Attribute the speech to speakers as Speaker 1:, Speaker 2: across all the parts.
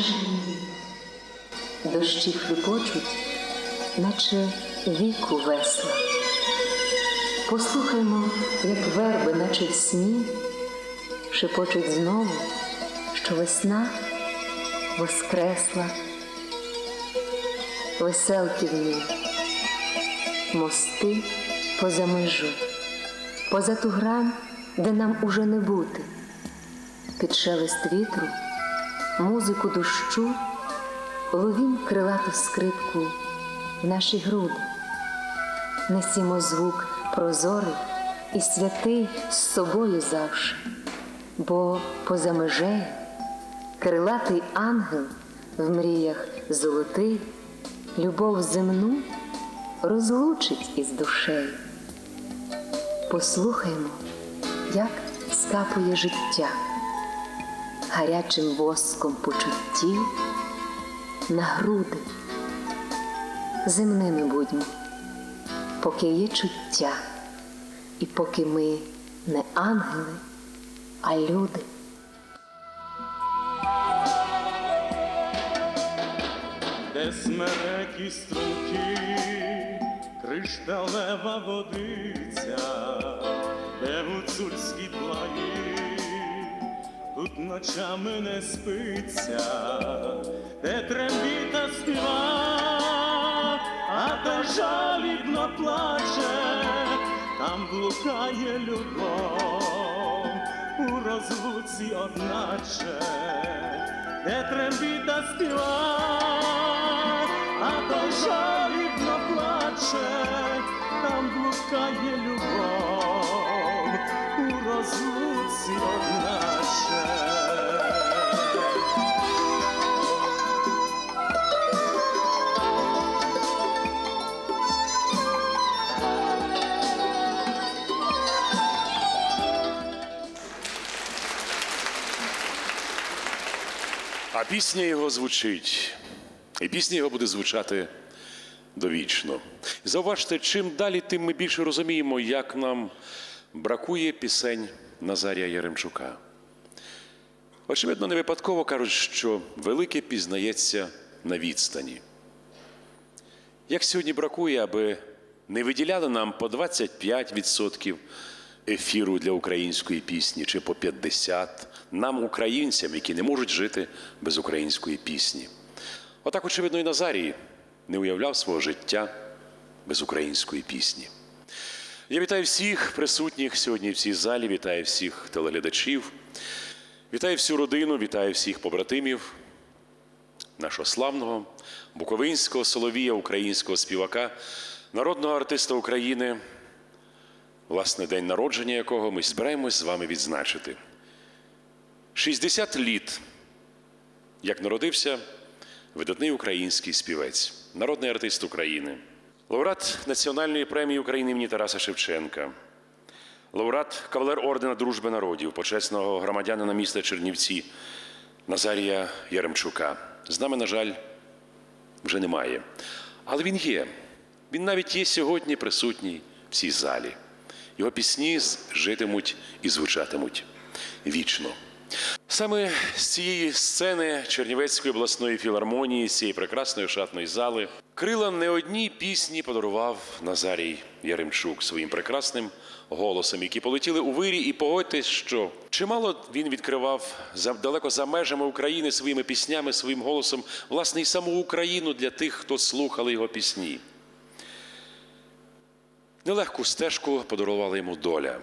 Speaker 1: Лінії. Дощі хлюпочуть, наче віку весла. Послухаймо, як верби, наче в сні, шепочуть знову, що весна воскресла. Веселки в ній, мости поза межу, поза ту грань, де нам уже не бути під шелест вітру, музику дощу, ловім крилату скрипку в наші груди, несімо звук прозорий і святий з собою завше, бо поза межею крилатий ангел в мріях золотий, любов земну розлучить із душею. Послухаймо, як скапує життя гарячим воском почуттів на груди. Земними будьмо, поки є чуття, і поки ми не ангели, а люди.
Speaker 2: де смерекі струмки, кришталева водиця, де гуцульські благи, тут ночами не спиться, де трембіта співа, а то жалібно плаче, там блукає любов у розлуці одначе де трембіта співа, а то жалібно плаче, там блукає любов розлуці одначе.
Speaker 3: А пісня його звучить, і пісня його буде звучати довічно. Зауважте, чим далі, тим ми більше розуміємо, як нам бракує пісень Назарія Яремчука. Очевидно, не випадково кажуть, що велике пізнається на відстані. Як сьогодні бракує, аби не виділяли нам по 25% ефіру для української пісні чи по 50% нам, українцям, які не можуть жити без української пісні. Отак, очевидно, і Назарій не уявляв свого життя без української пісні. Я вітаю всіх присутніх сьогодні в цій залі, вітаю всіх телеглядачів, вітаю всю родину, вітаю всіх побратимів нашого славного буковинського соловія, українського співака, народного артиста України, власне, день народження якого ми збираємось з вами відзначити. 60 літ, як народився видатний український співець, народний артист України, лауреат Національної премії України імені Тараса Шевченка, лауреат кавалер ордена Дружби народів, почесного громадянина міста Чернівці Назарія Яремчука. З нами, на жаль, вже немає. Але він є. Він навіть є сьогодні присутній в цій залі. Його пісні житимуть і звучатимуть вічно. Саме з цієї сцени Чернівецької обласної філармонії, з цієї прекрасної шатної зали, крила не одній пісні подарував Назарій Яремчук своїм прекрасним голосом, які полетіли у вирі, і погодьтесь, що чимало він відкривав далеко за межами України своїми піснями, своїм голосом, власне, і саму Україну для тих, хто слухали його пісні. Нелегку стежку подарувала йому доля.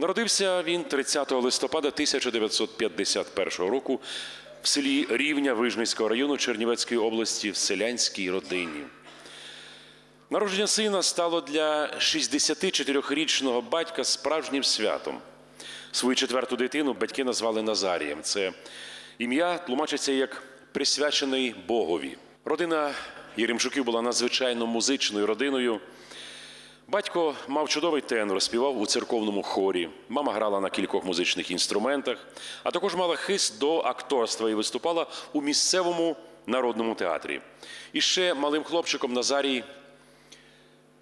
Speaker 3: Народився він 30 листопада 1951 року в селі Рівня Вижницького району Чернівецької області в селянській родині. Народження сина стало для 64-річного батька справжнім святом. Свою четверту дитину батьки назвали Назарієм. Це ім'я тлумачиться як присвячений Богові. Родина Єремчуків була надзвичайно музичною родиною. Батько мав чудовий тенор, співав у церковному хорі. Мама грала на кількох музичних інструментах, а також мала хист до акторства і виступала у місцевому народному театрі. І ще малим хлопчиком Назарій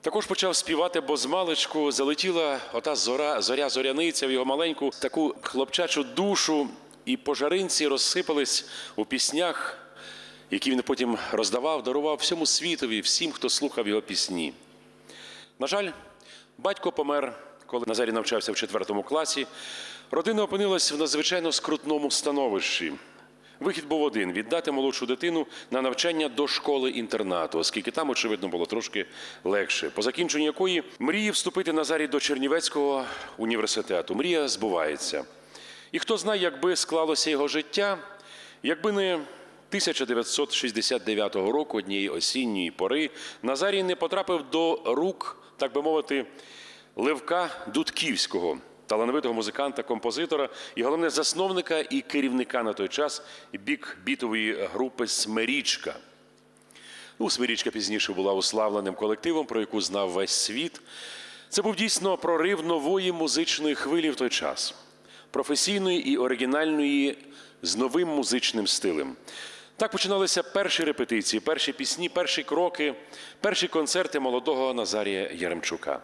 Speaker 3: Також почав співати, бо з маличку залетіла ота зора, зоря зоряниця в його маленьку таку хлопчачу душу, і пожаринці розсипались у піснях, які він потім роздавав, дарував всьому світові, всім, хто слухав його пісні. На жаль, батько помер, коли Назарій навчався в четвертому класі. Родина опинилась в надзвичайно скрутному становищі. Вихід був один віддати молодшу дитину на навчання до школи-інтернату, оскільки там, очевидно, було трошки легше. По закінченню якої мрії вступити Назарій до Чернівецького університету. Мрія збувається. І хто знає, якби склалося його життя, якби не 1969 року, однієї осінньої пори, Назарій не потрапив до рук, так би мовити, Левка Дудківського, талановитого музиканта, композитора і головне засновника і керівника на той час бік бітової групи Смирічка. Ну, Смирічка пізніше була уславленим колективом, про яку знав весь світ. Це був дійсно прорив нової музичної хвилі в той час, професійної і оригінальної з новим музичним стилем. Так починалися перші репетиції, перші пісні, перші кроки, перші концерти молодого Назарія Яремчука.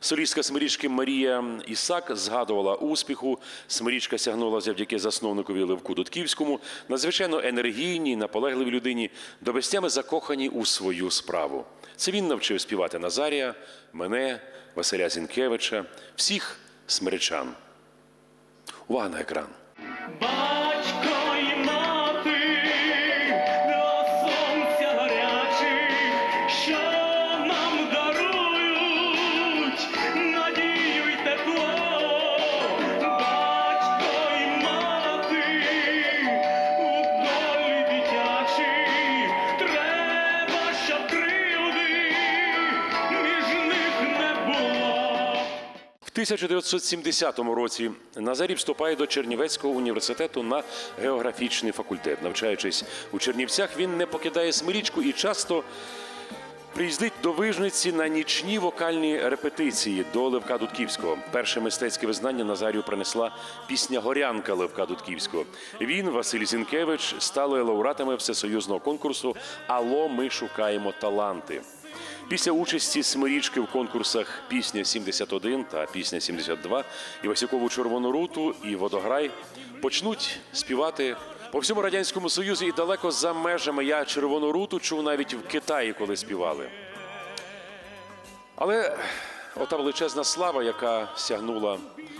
Speaker 3: Солістка Смирічки Марія Ісак згадувала успіху. Смирічка сягнула завдяки засновникові Левку Дудківському, надзвичайно енергійній, наполегливій людині, до безтями закоханій у свою справу. Це він навчив співати Назарія, мене, Василя Зінкевича, всіх смиричан. Увага на екран. 1970 році Назарій вступає до Чернівецького університету на географічний факультет. Навчаючись у Чернівцях, він не покидає смирічку і часто приїздить до Вижниці на нічні вокальні репетиції до Левка Дудківського. Перше мистецьке визнання Назарію принесла пісня Горянка Левка Дудківського. Він, Василь Зінкевич, стали лауреатами всесоюзного конкурсу Ало, ми шукаємо таланти. Після участі Смирічки в конкурсах Пісня 71 та Пісня 72 і Васюкову Червону руту і Водограй почнуть співати по всьому радянському союзі і далеко за межами. Я червону руту чув навіть в Китаї, коли співали. Але ота величезна слава, яка сягнула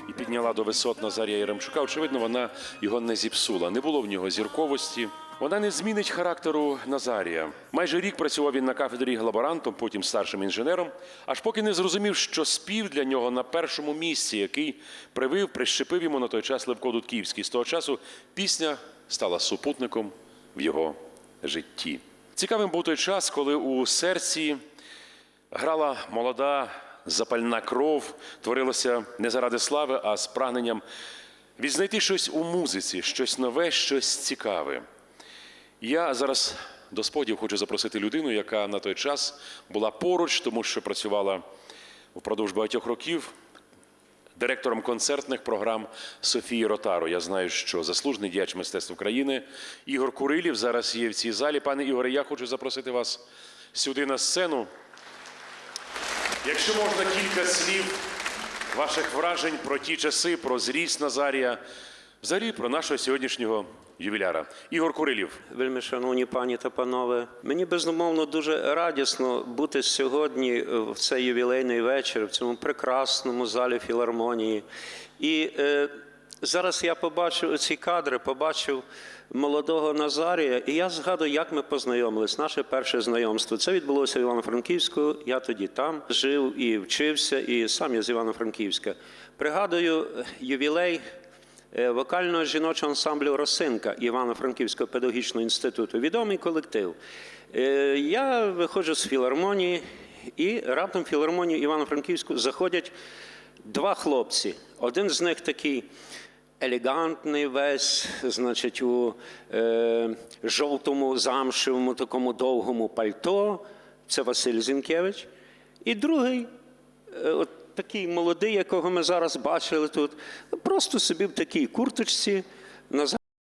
Speaker 3: і підняла до висот Назарія Яремчука, очевидно, вона його не зіпсула. Не було в нього зірковості. Вона не змінить характеру Назарія. Майже рік працював він на кафедрі лаборантом, потім старшим інженером, аж поки не зрозумів, що спів для нього на першому місці, який привив, прищепив йому на той час Левко Дудківський. З того часу пісня стала супутником в його житті. Цікавим був той час, коли у серці грала молода запальна кров, творилося не заради слави, а з прагненням відзнайти щось у музиці, щось нове, щось цікаве. Я зараз до сподів хочу запросити людину, яка на той час була поруч, тому що працювала впродовж багатьох років директором концертних програм Софії Ротаро. Я знаю, що заслужений діяч мистецтв України Ігор Курилів зараз є в цій залі. Пане Ігоре, я хочу запросити вас сюди на сцену. Якщо можна кілька слів ваших вражень про ті часи, про зріст Назарія, взагалі про нашого сьогоднішнього ювіляра. Ігор Курилів.
Speaker 4: Вельми шановні пані та панове, мені безумовно дуже радісно бути сьогодні в цей ювілейний вечір в цьому прекрасному залі філармонії. І е, зараз я побачив ці кадри, побачив молодого Назарія, і я згадую, як ми познайомились. Наше перше знайомство. Це відбулося в Івано-Франківську. Я тоді там жив і вчився, і сам я з Івано-Франківська. Пригадую ювілей е, вокального жіночого ансамблю Росинка Івано-Франківського педагогічного інституту. Відомий колектив. Е, Я виходжу з філармонії, і раптом в філармонію Івано-Франківську заходять два хлопці. Один з них такий елегантний весь, значить, у е, жовтому замшевому такому довгому пальто. Це Василь Зінкевич. І другий Е, от такий молодий, якого ми зараз бачили тут, просто собі в такій курточці.